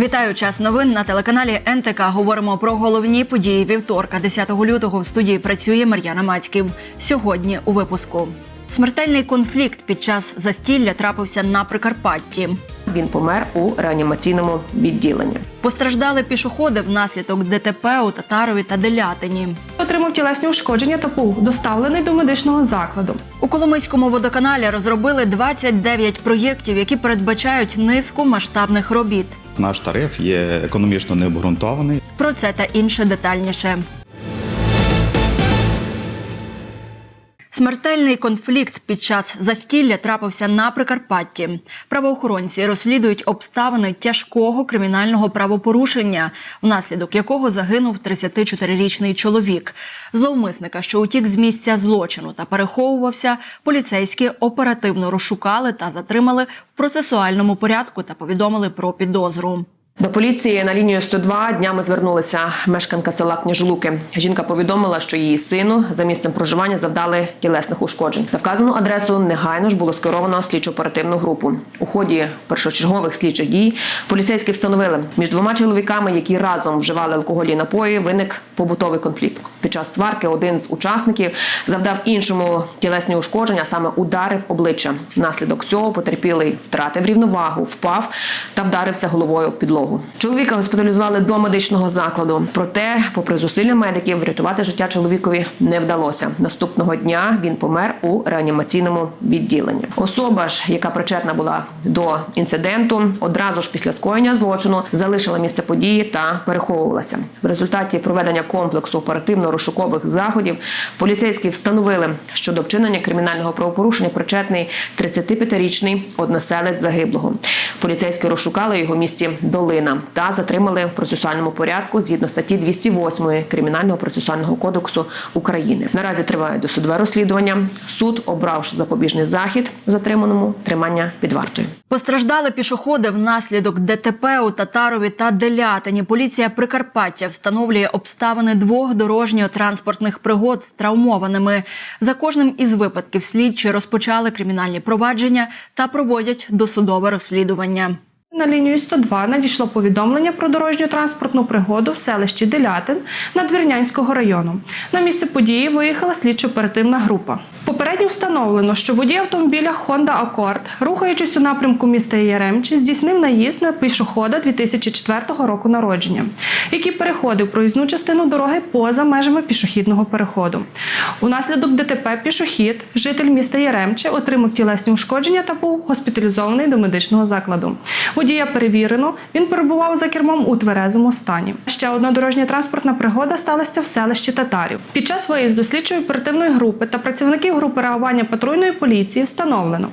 Вітаю час новин на телеканалі НТК. Говоримо про головні події вівторка, 10 лютого. В студії працює Мар'яна Мацьків. Сьогодні у випуску смертельний конфлікт під час застілля трапився на Прикарпатті. Він помер у реанімаційному відділенні. Постраждали пішоходи внаслідок ДТП у Татарові та Делятині. Отримав тілесні ушкодження та був доставлений до медичного закладу. У Коломийському водоканалі розробили 29 проєктів, які передбачають низку масштабних робіт. Наш тариф є економічно необґрунтований. Про це та інше детальніше. Смертельний конфлікт під час застілля трапився на Прикарпатті. Правоохоронці розслідують обставини тяжкого кримінального правопорушення, внаслідок якого загинув 34-річний чоловік. Зловмисника, що утік з місця злочину та переховувався, поліцейські оперативно розшукали та затримали в процесуальному порядку та повідомили про підозру. До поліції на лінію 102 днями звернулася мешканка села Княжлуки. Жінка повідомила, що її сину за місцем проживання завдали тілесних ушкоджень. На вказану адресу негайно ж було скеровано слідчо-оперативну групу. У ході першочергових слідчих дій поліцейські встановили між двома чоловіками, які разом вживали алкогольні напої, виник побутовий конфлікт. Під час сварки один з учасників завдав іншому тілесні ушкодження, саме ударив обличчя. Внаслідок цього потерпілий втратив рівновагу, впав та вдарився головою об підлогу. Чоловіка госпіталізували до медичного закладу. Проте, попри зусилля медиків, врятувати життя чоловікові не вдалося. Наступного дня він помер у реанімаційному відділенні. Особа ж, яка причетна була до інциденту, одразу ж після скоєння злочину залишила місце події та переховувалася. В результаті проведення комплексу оперативно-розшукових заходів поліцейські встановили, що до вчинення кримінального правопорушення причетний 35-річний односелець загиблого. Поліцейські розшукали його в місті Долина та затримали в процесуальному порядку згідно статті 208 Кримінального процесуального кодексу України. Наразі триває досудове розслідування. Суд обрав запобіжний захід затриманому тримання під вартою. Постраждали пішоходи внаслідок ДТП у Татарові та Делятині. Поліція Прикарпаття встановлює обставини двох дорожньо-транспортних пригод з травмованими. За кожним із випадків слідчі розпочали кримінальні провадження та проводять досудове розслідування. На лінію 102 надійшло повідомлення про дорожню транспортну пригоду в селищі Делятин Надвірнянського району. На місце події виїхала слідчо-оперативна група. Попередньо встановлено, що водій автомобіля Honda Accord, рухаючись у напрямку міста Яремчі, здійснив наїзд на пішохода 2004 року народження, який переходив проїзну частину дороги поза межами пішохідного переходу. Унаслідок ДТП пішохід, житель міста Яремче, отримав тілесні ушкодження та був госпіталізований до медичного закладу. Водія перевірено, він перебував за кермом у тверезому стані. Ще одна дорожня транспортна пригода сталася в селищі Татарів. Під час виїзду слідчої оперативної групи та працівників групи реагування патрульної поліції встановлено,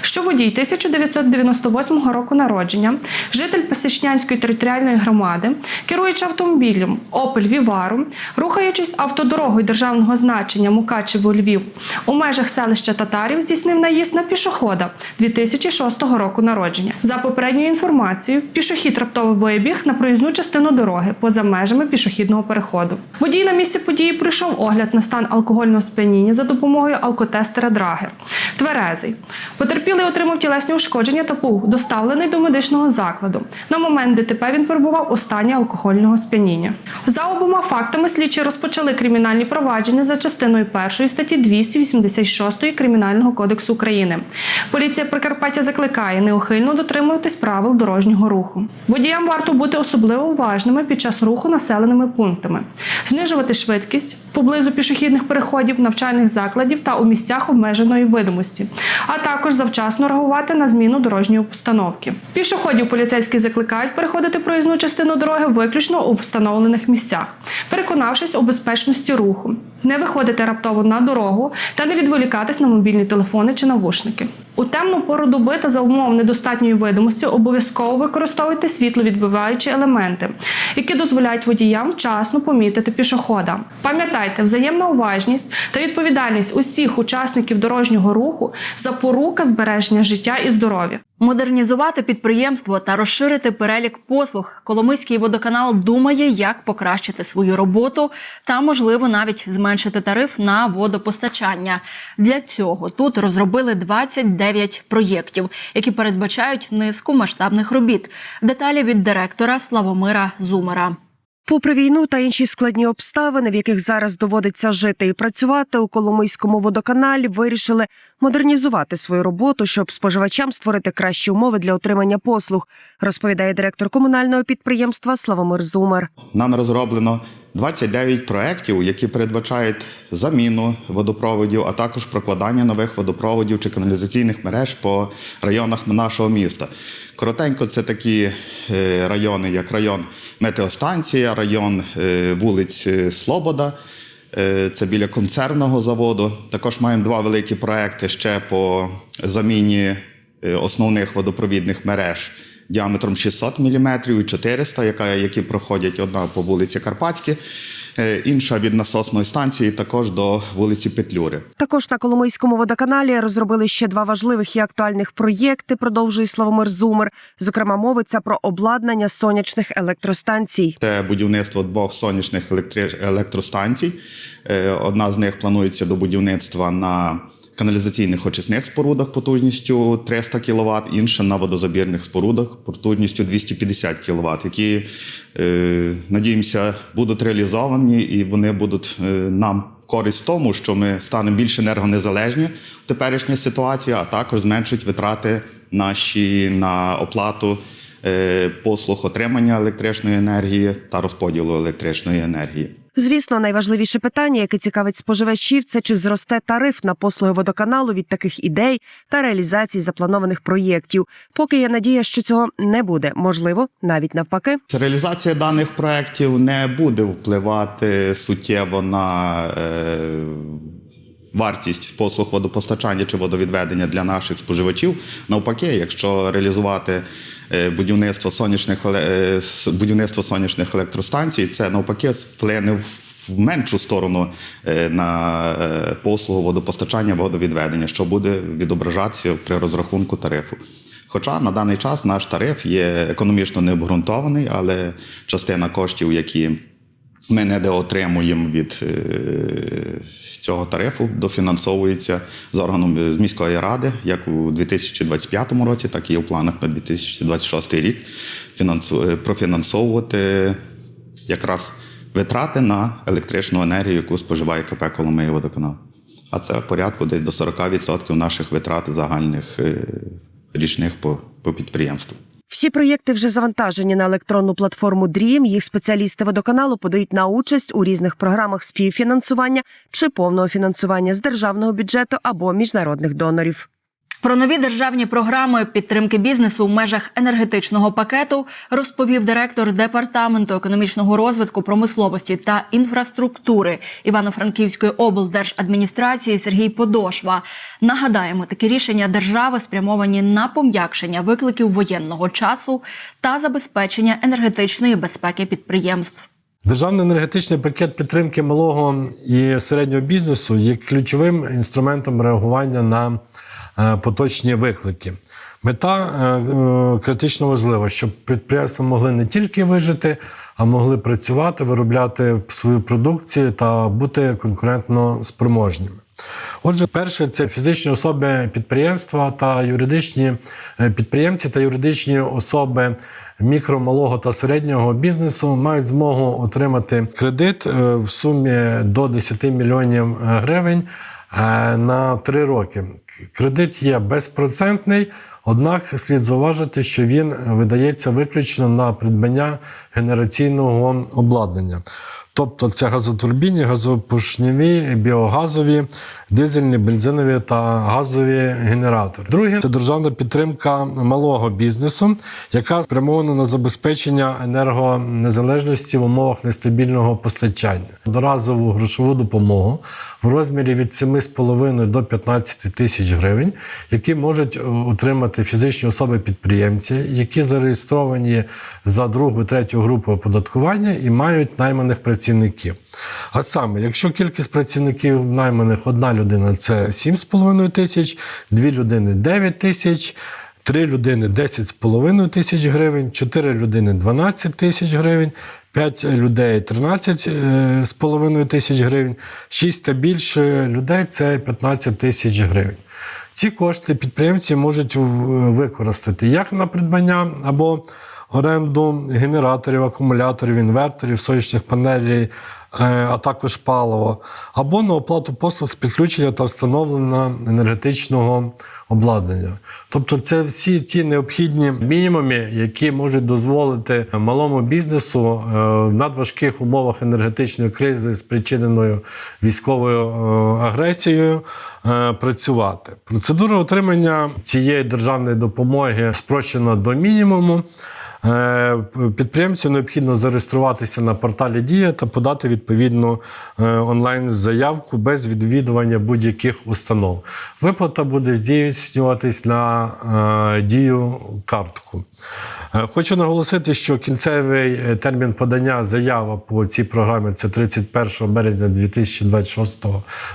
що водій 1998 року народження, житель Пасічнянської територіальної громади, керуючи автомобілем Opel Vivaro, рухаючись автодорогою державного значення Мукачево Львів у межах селища Татарів, здійснив наїзд на пішохода 2006 року народження. За попередньою інформацією, пішохід раптово вибіг на проїзну частину дороги поза межами пішохідного переходу. Водій на місці події пройшов огляд на стан алкогольного сп'яніння за допомогою алкотестера Драгер. Тверезий. Потерпілий отримав тілесні ушкодження та був доставлений до медичного закладу. На момент ДТП він перебував у стані алкогольного сп'яніння. За обома фактами слідчі розпочали кримінальні провадження за частиною першої статті 286 Кримінального кодексу України. Поліція Прикарпаття закликає неухильно дотримуватись правил дорожнього руху. Водіям варто бути особливо уважними під час руху населеними пунктами, знижувати швидкість поблизу пішохідних переходів, навчальних закладів та у місцях обмеженої видимості, а також завчасно реагувати на зміну дорожньої обстановки. Пішоходів поліцейські закликають переходити проїзну частину дороги виключно у встановлених місцях, переконавшись у безпечності руху, не виходити раптово на дорогу та не відволікатись на мобільні телефони чи навушники. У темну пору доби та за умов недостатньої видимості обов'язково використовуйте світловідбиваючі елементи, які дозволяють водіям вчасно помітити пішохода. Пам'ятайте, взаємна уважність та відповідальність усіх учасників дорожнього руху запорука збереження життя і здоров'я. Модернізувати підприємство та розширити перелік послуг. Коломийський водоканал думає, як покращити свою роботу та, можливо, навіть зменшити тариф на водопостачання. Для цього тут розробили 29 проєктів, які передбачають низку масштабних робіт. Деталі від директора Славомира Зумера. Попри війну та інші складні обставини, в яких зараз доводиться жити і працювати, у Коломийському водоканалі вирішили модернізувати свою роботу, щоб споживачам створити кращі умови для отримання послуг, розповідає директор комунального підприємства Славомир Зумер. Нами розроблено 29 проєктів, які передбачають заміну водопроводів, а також прокладання нових водопроводів чи каналізаційних мереж по районах нашого міста. Коротенько, це такі е, райони, як район Метеостанція, район е, вулиць е, Слобода. Е, Це біля концерного заводу. Також маємо два великі проекти ще по заміні основних водопровідних мереж діаметром 600 мм і 400, яка, які проходять одна по вулиці Карпатській, інша від насосної станції також до вулиці Петлюри. Також на Коломийському водоканалі розробили ще два важливих і актуальних проєкти. Продовжує Славомир Зумер. Зокрема, мовиться про обладнання сонячних електростанцій. Це будівництво двох сонячних електростанцій. Е, Одна з них планується до будівництва на каналізаційних очисних спорудах потужністю 300 кВт, інша на водозабірних спорудах потужністю 250 кВт, які, е, надіємося, будуть реалізовані і вони будуть е, нам в користь в тому, що ми станемо більш енергонезалежні в теперішній ситуації, а також зменшують витрати наші на оплату е, послуг отримання електричної енергії та розподілу електричної енергії. Звісно, найважливіше питання, яке цікавить споживачів, це чи зросте тариф на послуги водоканалу від таких ідей та реалізації запланованих проєктів. Поки є надія, що цього не буде, можливо, навіть навпаки. Реалізація даних проєктів не буде впливати суттєво на е, вартість послуг водопостачання чи водовідведення для наших споживачів. Навпаки, якщо реалізувати е, будівництво сонячних е, будівництво сонячних електростанцій, це навпаки вплине в меншу сторону е, на послугу водопостачання водовідведення, що буде відображатися при розрахунку тарифу. Хоча на даний час наш тариф є економічно необґрунтований, але частина коштів, які ми недоотримуємо від е, цього тарифу, дофінансовується з органом з міської ради, як у 2025 році, так і в планах на 2026 рік е, профінансовувати якраз витрати на електричну енергію, яку споживає КП Коломиї водоканал. А це порядку десь до 40% наших витрат загальних е, річних по, по підприємству. Всі проєкти вже завантажені на електронну платформу Dream. Їх спеціалісти водоканалу подають на участь у різних програмах співфінансування чи повного фінансування з державного бюджету або міжнародних донорів. Про нові державні програми підтримки бізнесу в межах енергетичного пакету розповів директор департаменту економічного розвитку, промисловості та інфраструктури Івано-Франківської облдержадміністрації Сергій Подошва. Нагадаємо, такі рішення держави спрямовані на пом'якшення викликів воєнного часу та забезпечення енергетичної безпеки підприємств. Державний енергетичний пакет підтримки малого і середнього бізнесу є ключовим інструментом реагування на поточні виклики. Мета е, е, критично важлива, щоб підприємства могли не тільки вижити, а могли працювати, виробляти свою продукцію та бути конкурентно спроможніми. Отже, перше це фізичні особи підприємства та юридичні е, підприємці та юридичні особи мікро, малого та середнього бізнесу мають змогу отримати кредит е, в сумі до 10 мільйонів гривень е, на 3 роки. Кредит є безпроцентний. Однак слід зауважити, що він видається виключно на придбання генераційного обладнання. Тобто це газотурбінні, газопушневі, біогазові, дизельні, бензинові та газові генератори. Друге це державна підтримка малого бізнесу, яка спрямована на забезпечення енергонезалежності в умовах нестабільного постачання. Доразову грошову допомогу в розмірі від 7,5 до 15 тисяч гривень, які можуть отримати фізичні особи-підприємці, які зареєстровані за другу, третю групу оподаткування і мають найманих працівників. А саме, якщо кількість працівників найманих одна людина це 7,5 тисяч, дві людини 9 тисяч. 3 людини 10,5 тисяч гривень, 4 людини 12 тисяч гривень, 5 людей 13,5 тисяч гривень, 6 та більше людей це 15 тисяч гривень. Ці кошти підприємці можуть використати як на придбання або оренду генераторів, акумуляторів, інверторів, сонячних панелей, е, а також палива, або на оплату послуг з підключення та встановлення енергетичного обладнання. Тобто, це всі ті необхідні мінімуми, які можуть дозволити малому бізнесу е, в надважких умовах енергетичної кризи, спричиненою військовою е, агресією, працювати. Процедура отримання цієї державної допомоги спрощена до мінімуму. Е, Підприємцю необхідно зареєструватися на порталі Дія та подати відповідну е, онлайн-заявку без відвідування будь-яких установ. Виплата буде здійснюватись на е, дію картку. Хочу наголосити, що кінцевий е, термін подання заяви по цій програмі це 31 березня 2026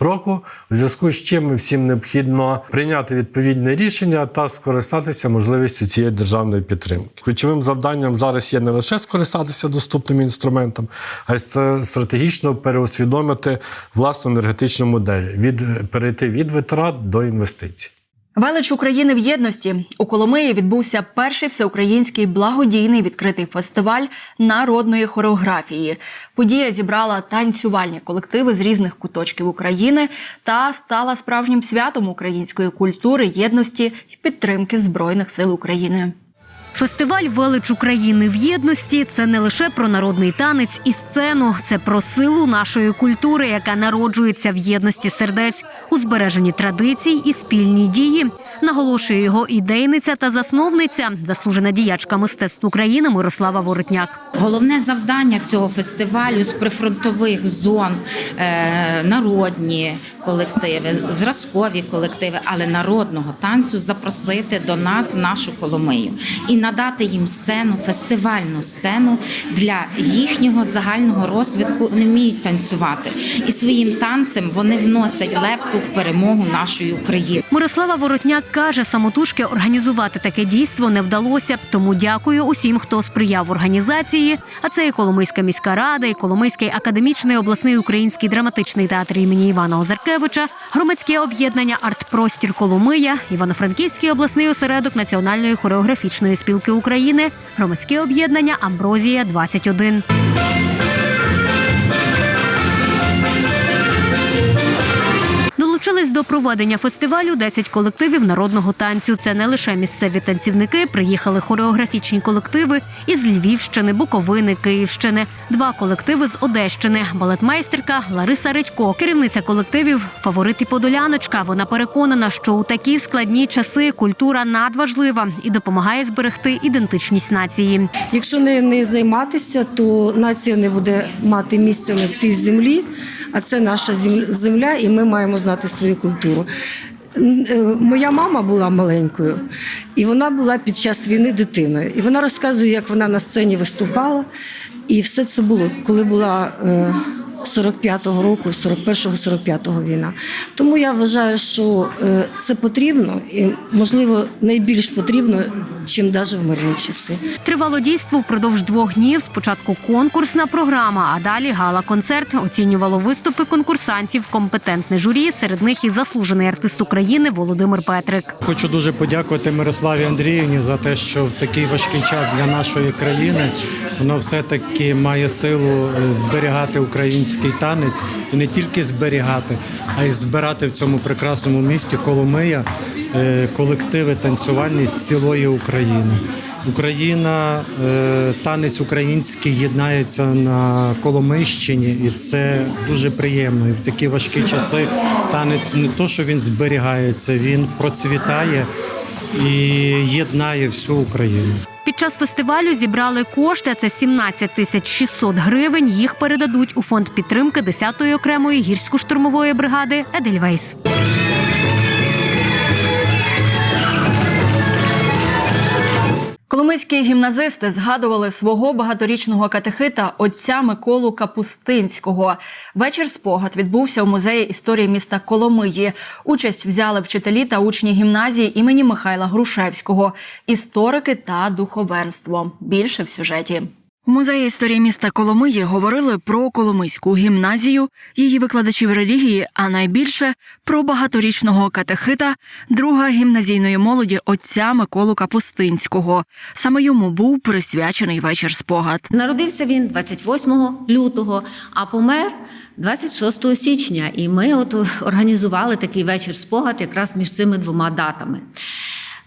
року. У зв'язку з чим всім необхідно прийняти відповідне рішення та скористатися можливістю цієї державної підтримки. Ключовим завданням зараз є не лише скористатися доступним інструментом, а й стратегічно переосвідомити власну енергетичну модель, від перейти від витрат до інвестицій. Велич України в єдності у Коломиї відбувся перший всеукраїнський благодійний відкритий фестиваль народної хореографії. Подія зібрала танцювальні колективи з різних куточків України та стала справжнім святом української культури, єдності і підтримки збройних сил України. Фестиваль Велич України в єдності це не лише про народний танець і сцену, це про силу нашої культури, яка народжується в єдності сердець у збереженні традицій і спільній дії. Наголошує його ідейниця та засновниця, заслужена діячка мистецтв України Мирослава Воротняк. Головне завдання цього фестивалю з прифронтових зон е, народні колективи, зразкові колективи, але народного танцю запросити до нас в нашу Коломию і надати їм сцену, фестивальну сцену для їхнього загального розвитку. Вони вміють танцювати, і своїм танцем вони вносять лепту в перемогу нашої України. Мирослава Воротняк каже, самотужки організувати таке дійство не вдалося. Тому дякую усім, хто сприяв організації. А це і Коломийська міська рада, і Коломийський академічний обласний український драматичний театр імені Івана Озаркевича, громадське об'єднання Артпростір Коломия, Івано-Франківський обласний осередок Національної хореографічної спілки України, громадське об'єднання Амброзія 21 Долучились до проведення фестивалю 10 колективів народного танцю. Це не лише місцеві танцівники, приїхали хореографічні колективи із Львівщини, Буковини, Київщини, два колективи з Одещини, балетмейстерка Лариса Редько, керівниця колективів Фаворит і Подоляночка. Вона переконана, що у такі складні часи культура надважлива і допомагає зберегти ідентичність нації. Якщо не, не займатися, то нація не буде мати місця на цій землі, а це наша зем- земля, і ми маємо знати свою культуру. Е, Моя мама була маленькою, і вона була під час війни дитиною. І вона розказує, як вона на сцені виступала. І все це було, коли була е, 45-го року, 41-45-го війна. Тому я вважаю, що е, це потрібно і, можливо, найбільш потрібно, чим навіть в мирні часи. Тривало дійство впродовж двох днів. Спочатку конкурсна програма, а далі гала-концерт. Оцінювало виступи конкурсантів, компетентне журі. Серед них і заслужений артист України Володимир Петрик. Хочу дуже подякувати Мирославі Андріївні за те, що в такий важкий час для нашої країни воно все-таки має силу зберігати український танець і не тільки зберігати, а й збирати в цьому прекрасному місті Коломия е, колективи танцювальні з цілої України. Україна, е, танець український єднається на Коломийщині, і це дуже приємно. І в такі важкі часи танець не то, що він зберігається, він процвітає і єднає всю Україну. Час фестивалю зібрали кошти. Це 17 тисяч 600 гривень. Їх передадуть у фонд підтримки 10-ї окремої гірсько-штурмової бригади Едельвейс. Коломийські гімназисти згадували свого багаторічного катехита отця Миколу Капустинського. Вечір спогад відбувся у музеї історії міста Коломиї. Участь взяли вчителі та учні гімназії імені Михайла Грушевського, історики та духовенство. Більше в сюжеті. У музеї історії міста Коломиї говорили про Коломийську гімназію, її викладачів релігії, а найбільше про багаторічного катехита, друга гімназійної молоді отця Миколу Капустинського. Саме йому був присвячений вечір спогад. Народився він 28 лютого, а помер 26 січня. І ми от організували такий вечір спогад якраз між цими двома датами.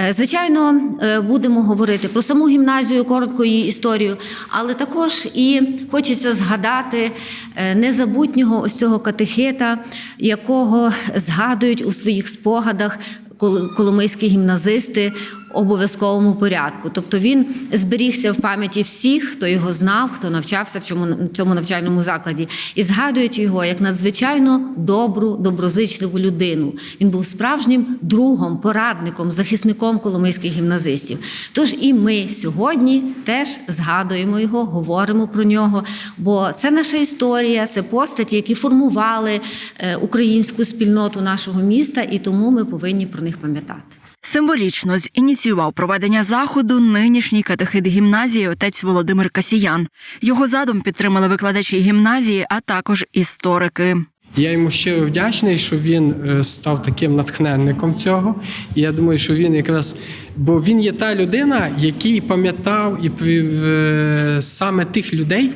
Е, Звичайно, е, будемо говорити про саму гімназію, коротко її історію, але також і хочеться згадати е, незабутнього ось цього катехита, якого згадують у своїх спогадах кол- коломийські гімназисти обов'язковому порядку. Тобто він зберігся в пам'яті всіх, хто його знав, хто навчався в цьому, цьому навчальному закладі, і згадують його як надзвичайно добру, доброзичливу людину. Він був справжнім другом, порадником, захисником коломийських гімназистів. Тож і ми сьогодні теж згадуємо його, говоримо про нього, бо це наша історія, це постаті, які формували е, українську спільноту нашого міста, і тому ми повинні про них пам'ятати. Символічно зініціював проведення заходу нинішній катехит гімназії отець Володимир Касіян. Його задум підтримали викладачі гімназії, а також історики. Я йому щиро вдячний, що він е, став таким натхненником цього. І я думаю, що він якраз, бо він є та людина, який пам'ятав і е, саме тих людей,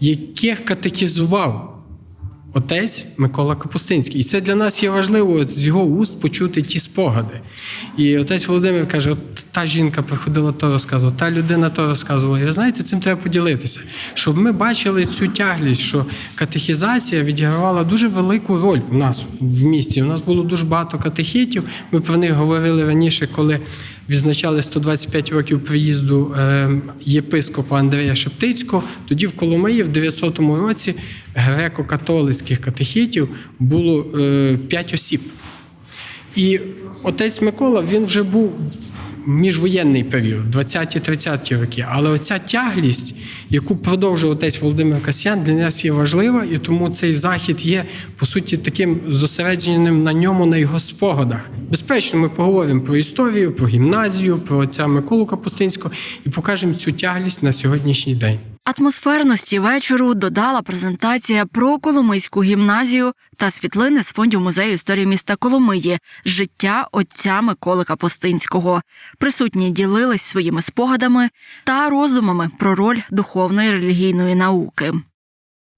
яких катехізував отець Микола Капустинський. І це для нас є важливо з його уст почути ті спогади. І отець Володимир каже: от та жінка приходила, то розказувала, та людина то розказувала. І ви знаєте, цим треба поділитися, щоб ми бачили цю тяглість, що катехізація відігравала дуже велику роль у нас в місті. У нас було дуже багато катехітів. Ми про них говорили раніше, коли відзначали 125 років приїзду е, єпископа Андрея Шептицького. Тоді в Коломиї в 900 році греко-католицьких катехітів було е, 5 осіб. І отець Микола він вже був міжвоєнний період, 20-30 роки. Але оця тяглість, яку продовжив отець Володимир Касьян, для нас є важлива, і тому цей захід є по суті таким зосередженим на ньому, на його спогадах. Безпечно, ми поговоримо про історію, про гімназію, про отця Миколу Капустинського і покажемо цю тяглість на сьогоднішній день. Атмосферності вечору додала презентація про Коломийську гімназію та світлини з фондів музею історії міста Коломиї життя отця Миколи Капустинського. Присутні ділились своїми спогадами та роздумами про роль духовної релігійної науки.